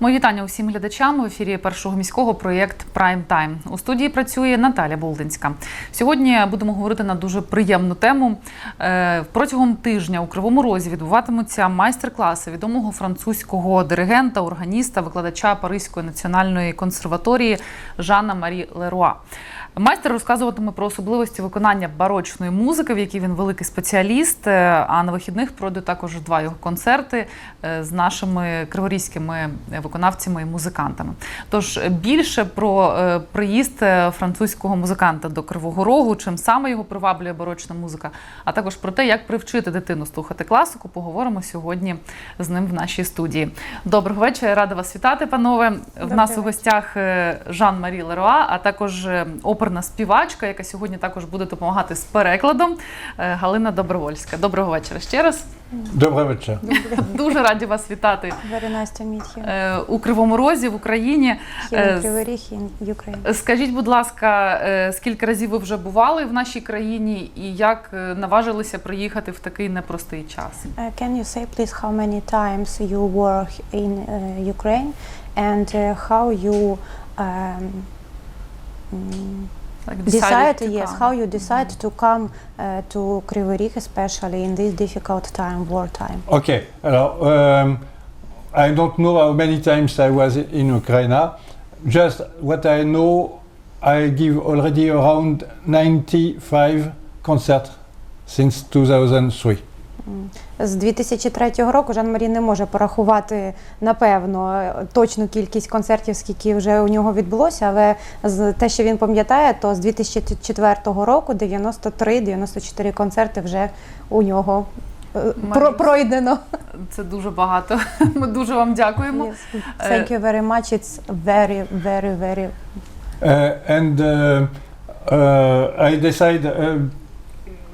Мої вітання усім глядачам в ефірі першого міського проєкт Прайм Тайм. У студії працює Наталя Болдинська. Сьогодні будемо говорити на дуже приємну тему. Е, Протягом тижня у Кривому Розі відбуватимуться майстер-класи відомого французького диригента, органіста, викладача Паризької національної консерваторії Жана Марі Леруа. Майстер розказуватиме про особливості виконання барочної музики, в якій він великий спеціаліст. Е, А на вихідних пройдуть також два його концерти е, з нашими криворізькими виконавцями і музикантами. Тож більше про е, приїзд е, французького музиканта до Кривого Рогу, чим саме його приваблює барочна музика, а також про те, як привчити дитину слухати класику, поговоримо сьогодні з ним в нашій студії. Доброго вечора, рада вас вітати, панове. В нас у гостях е, Жан-Марі Леруа, а також е, оперна співачка, яка сьогодні також буде допомагати з перекладом. е, Галина Добровольська. Доброго вечора ще раз. Добрий вечір. Дуже раді вас вітати е, у Кривому Розі в Україні. Е, Ukraine. Скажіть, будь ласка, е, скільки разів ви вже бували в нашій країні і як е, наважилися приїхати в такий непростий час? Can you say please how many times you were in Ukraine and how you um, Like decided, yes, come. how you decide mm -hmm. to come uh, to Kryvyi Rih, especially in this difficult time, wartime. Okay, alors, um, I don't know how many times I was in Ukraine. Just what I know, I give already around 95 concerts since 2003. З 2003 року Жан Марі не може порахувати напевно точну кількість концертів, скільки вже у нього відбулося, але з те, що він пам'ятає, то з 2004 року 93-94 концерти вже у нього е, про, Марі. пройдено. Це дуже багато. Ми дуже вам дякуємо. Yes. Thank you very much. It's very, very, very Uh, and uh, uh, I decide uh,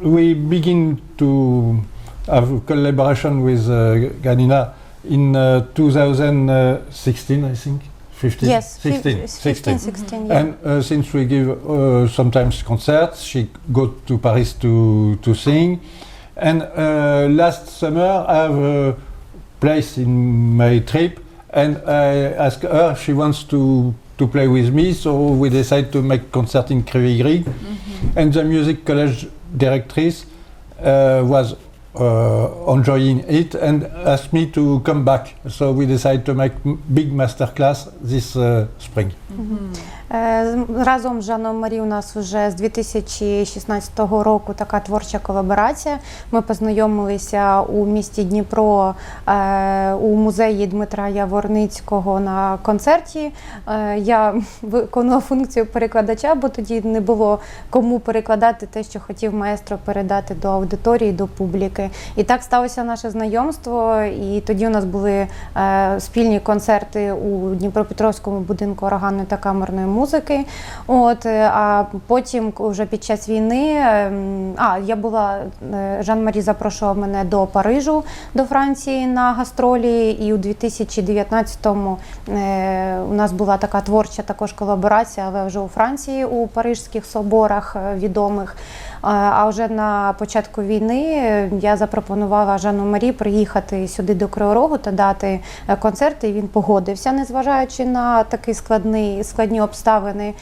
we begin to have collaboration with uh, Ganina in uh, 2016, I think. 15? yes, 16. 15, 16, yeah. And uh, since we give uh, sometimes concerts, she go to Paris to, to sing. And uh, last summer, I have a place in my trip, and I ask her if she wants to to play with me. So we decide to make concert in Krivigrig. And the music college directrice uh, was uh, enjoying it and asked me to come back. So we decided to make big master class this uh, spring. Е, Разом з Жаном Марі у нас вже з 2016 року така творча колаборація. Ми познайомилися у місті Дніпро е, у музеї Дмитра Яворницького на концерті. Е, Я виконувала функцію перекладача, бо тоді не було кому перекладати те, що хотів маестро передати до аудиторії, до публіки. І так сталося наше знайомство. І тоді у нас були е, спільні концерти у Дніпропетровському будинку органної та камерної музики. От, е, а потім, вже під час війни, ем, а я була е, Жан-Марі запрошував мене до Парижу, до Франції на гастролі. І у 2019-му е, у нас була така творча також колаборація, але вже у Франції у парижських соборах е, відомих. Е, А вже на початку війни я запропонувала Жану Марі приїхати сюди до Кривого Рогу та дати е, концерти. І він погодився, незважаючи на такі складні, складні обставини.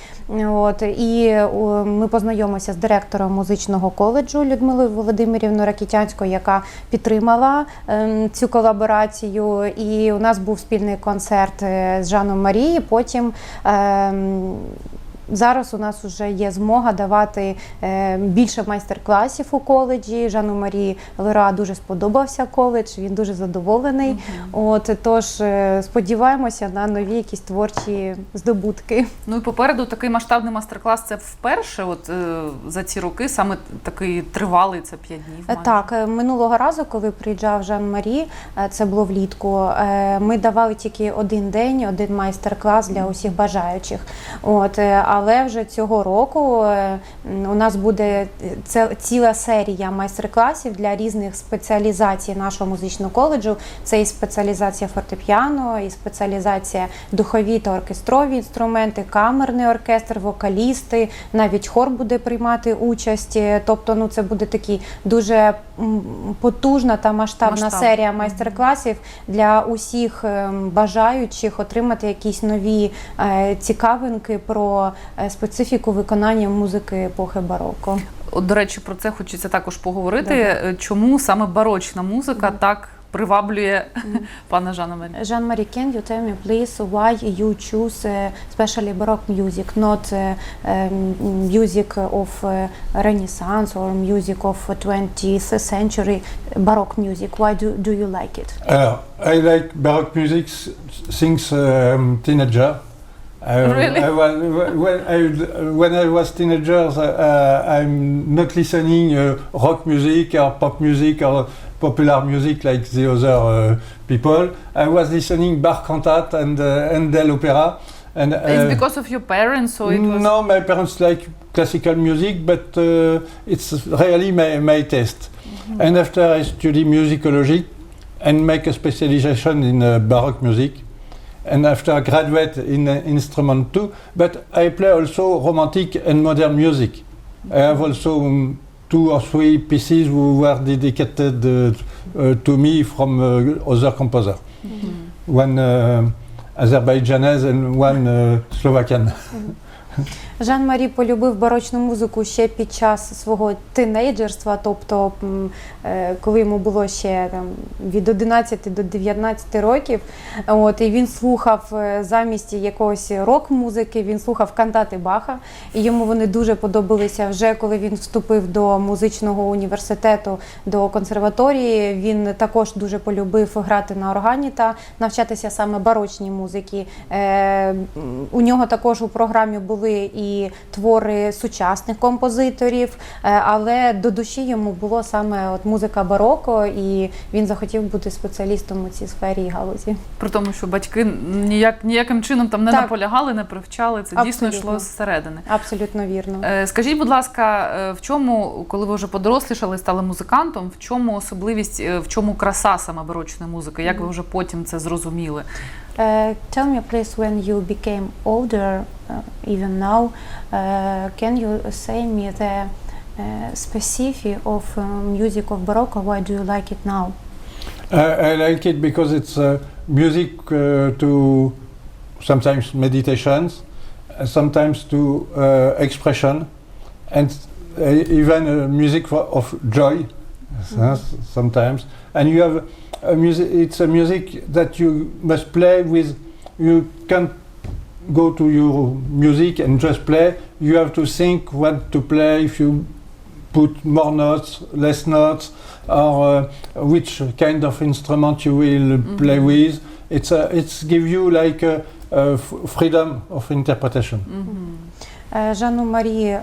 От і ми познайомилися з директором музичного коледжу Людмилою Володимирівною Ракітянською, яка підтримала ем, цю колаборацію. І у нас був спільний концерт е, з Жаном Марії. Потім ем, Зараз у нас вже є змога давати е, більше майстер-класів у коледжі. Жану Марії Лера дуже сподобався коледж, він дуже задоволений. От тож е, сподіваємося на нові якісь творчі здобутки. Ну і попереду такий масштабний майстер-клас. Це вперше, от е, за ці роки, саме такий тривалий, це 5 днів. Майже. Так, минулого разу, коли приїжджав Жан Марі, це було влітку. Ми давали тільки один день, один майстер-клас для усіх бажаючих. От, але вже цього року е, у нас буде це ціла серія майстер-класів для різних спеціалізацій нашого музичного коледжу. Це і спеціалізація фортепіано, і спеціалізація духові та оркестрові інструменти, камерний оркестр, вокалісти, навіть хор буде приймати участь. Е, Тобто, ну це буде такий дуже потужна та масштабна Масштаб. серія майстер-класів для усіх ем, бажаючих отримати якісь нові е, цікавинки про е, специфіку виконання музики епохи бароко. От, до речі, про це хочеться також поговорити. Добре. Е, Чому саме барочна музика Мгм. так приваблює пана Жана Марі? Jean Marie, can you tell me please why you choose uh, especially baroque music, not uh, um, music of uh, Renaissance or music of 20th century baroque music? Why do, do you like it? Alors, I like baroque music since um, teenager. I, Really? I was, when, I, when I was teenagers, uh, I'm not listening uh, rock music or pop music or popular music like the other uh, people. I was listening Bach cantat and uh, Handel opera. And It's uh, because of your parents, so it was... no, my parents like classical music, but uh, it's really my, my taste. And after I study musicology and make a specialization in uh, Baroque music, and after graduate in uh, instrument too, but I play also romantic and modern music. I have also um, two or three pieces who were dedicated uh, uh, to me from other composer. Mm -hmm. One Azerbaijani and one Slovakian. Mm -hmm. Жан Марі полюбив барочну музику ще під час свого тинейджерства, тобто е, коли йому було ще там, від 11 до 19 років. От, і він слухав е, замість якогось рок-музики, він слухав кантати Баха. І йому вони дуже подобалися. Вже коли він вступив до музичного університету, до консерваторії, він також дуже полюбив грати на органі та навчатися саме барочній музиці. Е, у нього також у програмі були і твори сучасних композиторів, е, але до душі йому було саме от музика бароко, і він захотів бути спеціалістом у цій сфері і галузі. При тому, що батьки ніяк, ніяким чином там не Так. наполягали, не привчали. Це дійсно йшло зсередини. Абсолютно вірно. Е, Скажіть, будь ласка, е, в чому, коли ви вже подорослішали, стали музикантом, в чому особливість, в чому краса саме барочної музики? Як ви вже потім це зрозуміли? Uh, tell me, please, when you became older, uh, even now, uh, can you say me the uh, specific of uh, music of Baroque? Why do you like it now? I, I like it because it's uh, music uh, to sometimes meditations, uh, sometimes to uh, expression, and uh, even uh, music for, of joy uh, sometimes. And you have a music. It's a music that you must play with. You can't go to your music and just play. You have to think what to play. If you put more notes, less notes, or uh, which kind of instrument you will play Mhm. with. It's a, it's give you like a, a freedom of interpretation. Е, Жану Марі е,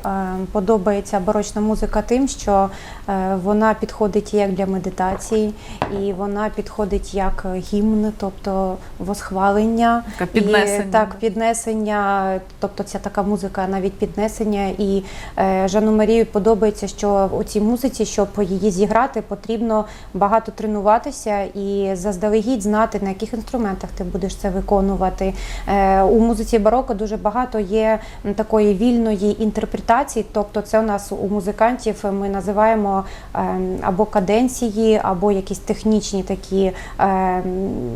подобається барочна музика тим, що е, вона підходить як для медитації, і вона підходить як гімн, тобто восхвалення. Таке піднесення. І, так, піднесення, тобто ця така музика, навіть піднесення. І е, Жану Марію подобається, що у цій музиці, щоб її зіграти, потрібно багато тренуватися і заздалегідь знати, на яких інструментах ти будеш це виконувати. Е, у музиці бароко дуже багато є такої вільної інтерпретації, тобто це у нас у музикантів ми називаємо ем, або каденції, або якісь технічні такі ем,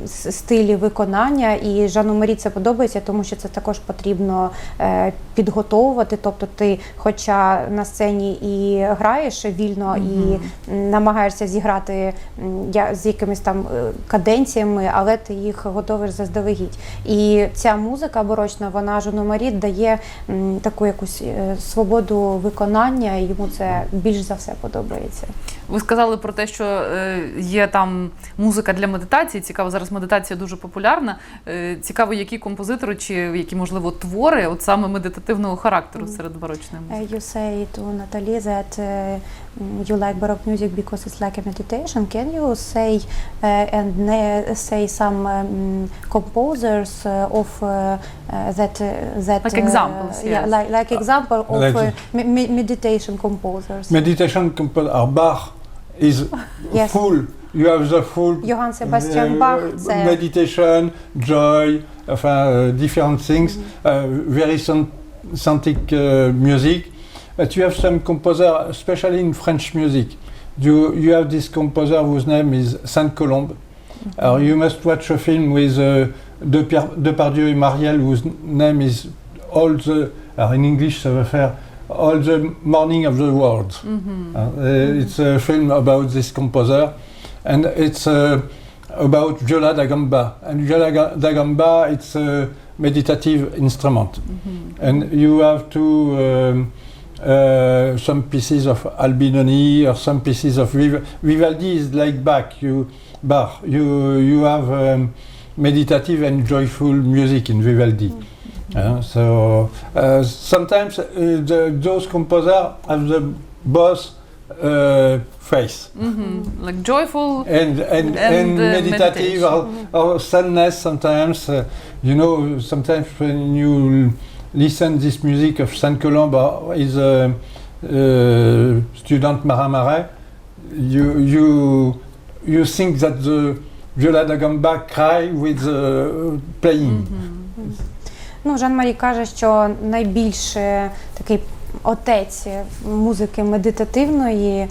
стилі виконання. І Жану Марі це подобається, тому що це також потрібно е, підготовувати. Тобто, ти, хоча на сцені і граєш вільно і намагаєшся зіграти з якимись там е, каденціями, але ти їх готовиш заздалегідь. І ця музика барочна, вона Жану Марі дає м, таку якусь е, свободу виконання, і йому це більш за все подобається. Ви сказали про те, що е, є там музика для медитації. Цікаво, зараз медитація дуже популярна. Е, Цікаво, які композитори чи які, можливо, твори от саме медитативного характеру серед барочної музики. you say to Natalie that Mm, you like Baroque music because it's like a meditation. Can you say uh, and say some um, composers uh, of uh, uh, that uh, that like examples? Yes. Yeah, like like example of like me meditation composers. Meditation composer Bach is yes. full. You have the full Johann Sebastian Bach meditation, joy, different things, mm -hmm. very synthetic music. But you have some composer, especially in French music. You, you have this composer whose name is Saint Colombe. Mm-hmm. Or you must watch a film with uh, Depardieu and Marielle, whose name is all the, or in English, ça veut faire All the Morning of the World. Mm -hmm. uh, it's a film about this composer, and it's uh, about viola da gamba. And viola da gamba, it's a meditative instrument, mm -hmm. and you have to. Um, uh, some pieces of Albinoni or some pieces of Viv Vivaldi is like Bach. You Bach, you you have um, meditative and joyful music in Vivaldi. Mm -hmm. uh, so uh, sometimes uh, the, those composers have the boss uh, face, mm -hmm. like joyful and and, and, and uh, meditative or, or, sadness. Sometimes you know sometimes when you listen this music of Saint Colombe is a uh, student Marin Marais, you you you think that the viola da gamba cry with the playing. Ну, Жан-Марі каже, що найбільше такий отець музики медитативної е,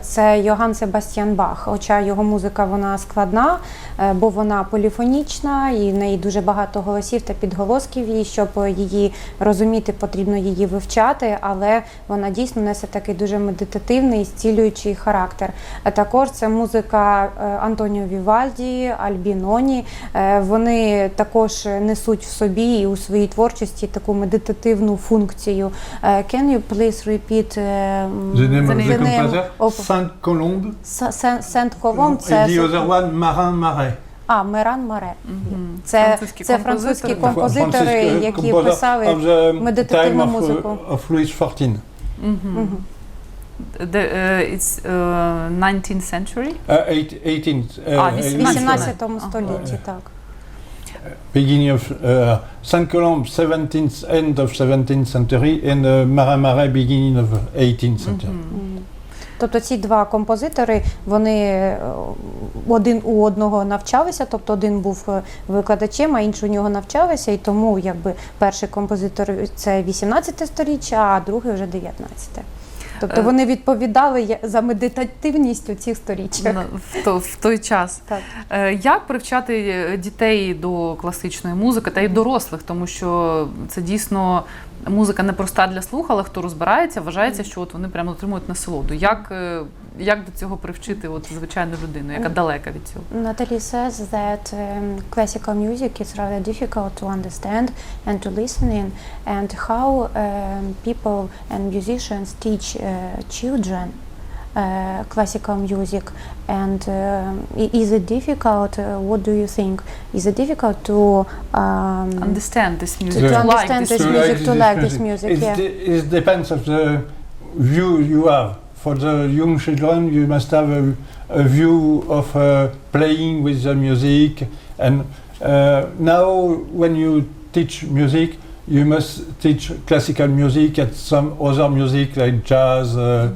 це Йоганн Себастьян Бах. Хоча його музика вона складна, е, бо вона поліфонічна і в неї дуже багато голосів та підголосків. І щоб її розуміти, потрібно її вивчати, але вона дійсно несе такий дуже медитативний, зцілюючий характер. Також це музика е, Антоніо Вівальді, Альбіноні. Е, Вони також несуть в собі і у своїй творчості таку медитативну функцію. Е, Can you please repeat е, The name of the composer, of- Saint Colombe. С- Сен- Сент Колом? Це the other one, Marin Marais. а Меран Маре. Це, Французькі це французькі композитори. uh, які писали of the медитативну time of, uh, музику. of Louis. Мгм. The, uh, it's uh, 19th century. Uh, eight, 18th. Uh, А, віс- 18 Ага. столітті, так. Beginning of uh, Saint Colombe, 17th, end of 17th century, and uh, Marin Marais, beginning of 18th century. Мгм. Мгм. Тобто ці два композитори вони е, один у одного навчалися, тобто один був е, викладачем, а інший у нього навчалися, і тому якби перший композитор це 18 сторіччя, а другий вже 19. Тобто Е. вони відповідали за медитативність у цих сторіччях. В, то, в той час. Так. Е, Як привчати е, дітей до класичної музики та й дорослих, тому що це дійсно музика не проста для слуха, але хто розбирається, вважається, що от вони прямо отримують насолоду. Як, як до цього привчити от звичайну людину, яка далека від цього? Natalie says that um, classical music is rather difficult to understand and to listen in, and how um, people and musicians teach uh, children uh, classical music. And um, i- is it difficult? Uh, what do you think? Is it difficult to um, Understand this music, To to like understand this this music. music, to like this music, music. It's yeah. de- it depends of the view you have. For the young children, you must have a, a view of uh, playing with the music. And uh, now, when you teach music, you must teach classical music and some other music like jazz, uh,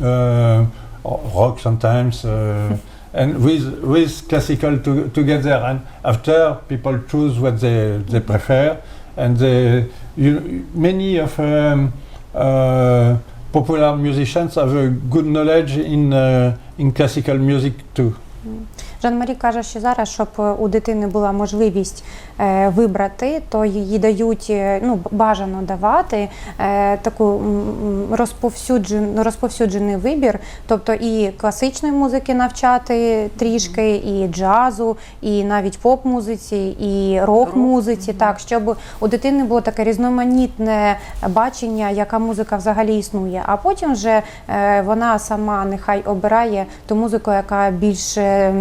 uh, or rock sometimes, uh, and with with classical to, together. And after, people choose what they they prefer, and they, you, many of um, uh, popular musicians have a good knowledge in uh, in classical music too. Жан-Марі каже, що зараз, щоб у дитини була можливість е, вибрати, то її дають е, ну, бажано давати е, таку м, розповсюджен, розповсюджений вибір, тобто і класичної музики навчати трішки, і джазу, і навіть поп-музиці, і рок-музиці, так, щоб у дитини було таке різноманітне бачення, яка музика взагалі існує. А потім вже е, вона сама нехай обирає ту музику, яка більш е, е,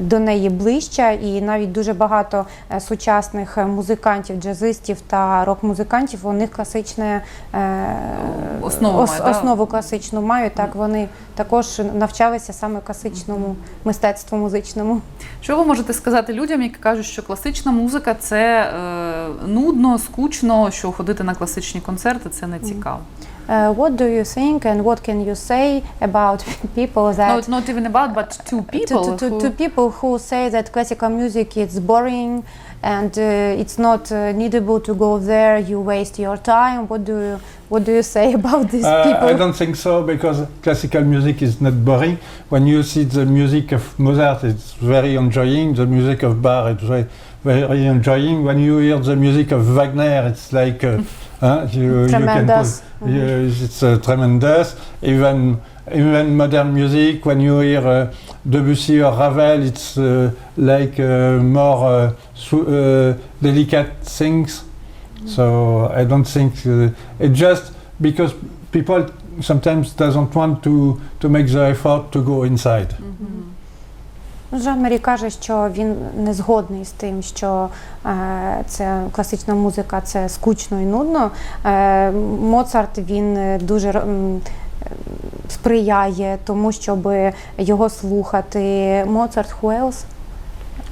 до неї ближча, і навіть дуже багато е, сучасних е, музикантів, джазистів та рок-музикантів у них класичне е, Основу ос- має, основу класичну мають. Так вони також навчалися саме класичному мистецтву музичному. Що ви можете сказати людям, які кажуть, що класична музика це е, нудно, скучно, що ходити на класичні концерти це не цікаво. Uh, what do you think and what can you say about people No, that it's not even about, but to people to, to, who- to people who say that classical music is boring and uh, it's not uh, needable to go there you waste your time what do you what do you say about these Uh, people I don't think so because classical music is not boring. When you see the music of Mozart, it's very enjoying. The music of Bach, it's very, very enjoying. When you hear the music of Wagner, it's like uh, huh, you, you can Tremendous. put- you- it's uh, tremendous. Even even modern music, when you hear uh, Debussy or Ravel, it's uh, like uh, more uh, su- uh, delicate things. So I don't think uh, it just because people sometimes doesn't want to to make the effort to go inside. Ну, Жан Марі каже, що він не згодний з тим, що е, це класична музика, це скучно і нудно. Е, Моцарт він е, дуже сприяє тому, щоб його слухати. Моцарт Хуелс.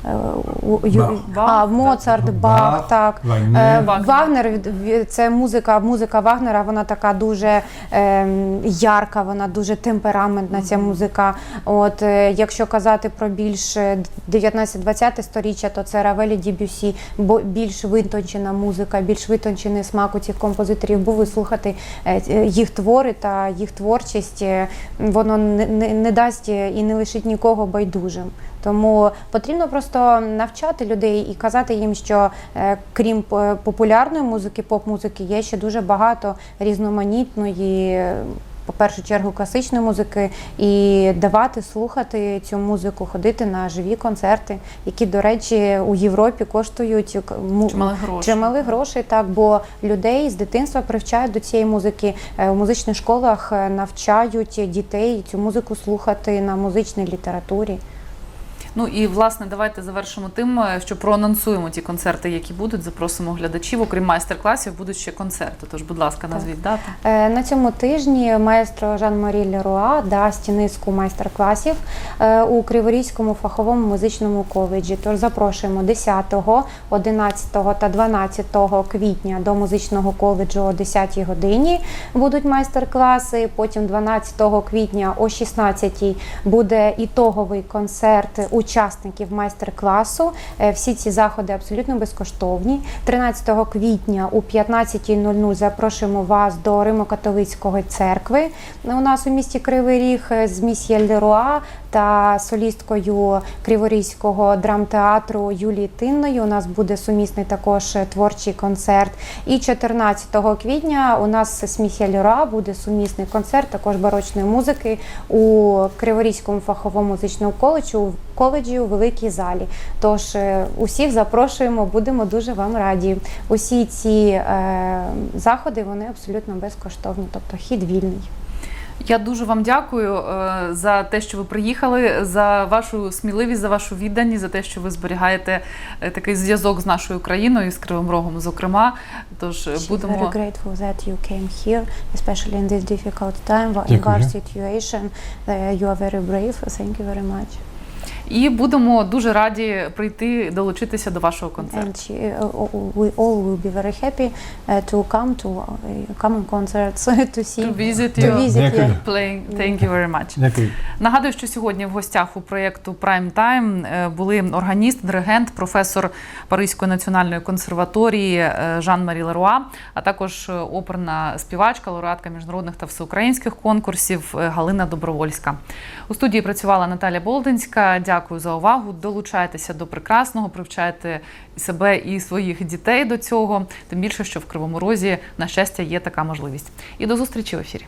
Бах. А, Моцарт, Бах, Бах, так. Е, Вагнер. Вагнер це музика. Музика Вагнера. Вона така дуже ем, ярка, вона дуже темпераментна. Ця музика. От е, якщо казати про більш е, 19-20 сторіччя, то це Равелі Дібюсі, бо більш витончена музика, більш витончений смак у цих композиторів. Був і слухати е, е, їх твори та їх творчість. е, Воно не, не, не дасть е, і не лишить нікого байдужим. Тому потрібно просто навчати людей і казати їм, що е, крім популярної музики, поп-музики, є ще дуже багато різноманітної. е, По першу чергу класичної музики і давати слухати цю музику, ходити на живі концерти, які, до речі, у Європі коштують Чимали гроші. чимали грошей, так бо людей з дитинства привчають до цієї музики. Е, У музичних школах е, навчають дітей цю музику слухати на музичній літературі. Ну і власне давайте завершимо тим, е, що проанонсуємо ті концерти, які будуть. Запросимо глядачів. Окрім майстер-класів, будуть ще концерти. Тож, будь ласка, назвіть дати. Е, На цьому тижні маестро Жан-Марі Леруа дасть низку майстер-класів е, у Криворізькому фаховому музичному коледжі. Тож запрошуємо 10, 11 та 12 квітня до музичного коледжу о 10 годині будуть майстер-класи. Потім 12 квітня о 16 буде ітоговий концерт учасників майстер-класу. Е, Всі ці заходи абсолютно безкоштовні. 13 квітня о 15.00 запрошуємо вас до Римо-католицької церкви. У нас у місті Кривий Ріг е, з місьє Леруа та солісткою Криворізького драмтеатру Юлії Тинною. У нас буде сумісний також е, творчий концерт. І 14 квітня у нас з місьє Леруа буде сумісний концерт також барочної музики у Криворізькому фаховому музичному коледжі, коледжі у великій залі. Тож е, усіх запрошуємо, будемо дуже вам раді. Усі ці е, заходи вони абсолютно безкоштовні, тобто хід вільний. Я дуже вам дякую е, за те, що ви приїхали, за вашу сміливість, за вашу відданість, за те, що ви зберігаєте такий зв'язок з нашою країною, з Кривим Рогом, зокрема. Тож She's будемо very grateful that you came here, especially in this difficult time, in our situation. You are very brave. Thank you very much. І будемо дуже раді прийти долучитися до вашого концерту. And uh, we all will be very happy uh, to come to uh, coming concerts to see. To visit to visit, Дякую. yeah. Playing. Thank you very much. Дякую. Нагадую, що сьогодні в гостях у проєкту Prime Time е, були органіст, диригент, професор Паризької національної консерваторії е, Жан-Марі Леруа, а також е, оперна співачка, лауреатка міжнародних та всеукраїнських конкурсів Галина Добровольська. У студії працювала Наталя Болдинська. Дякую за увагу. Долучайтеся до прекрасного, привчайте себе і своїх дітей до цього. Тим більше, що в Кривому Розі, на щастя, є така можливість. І до зустрічі в ефірі.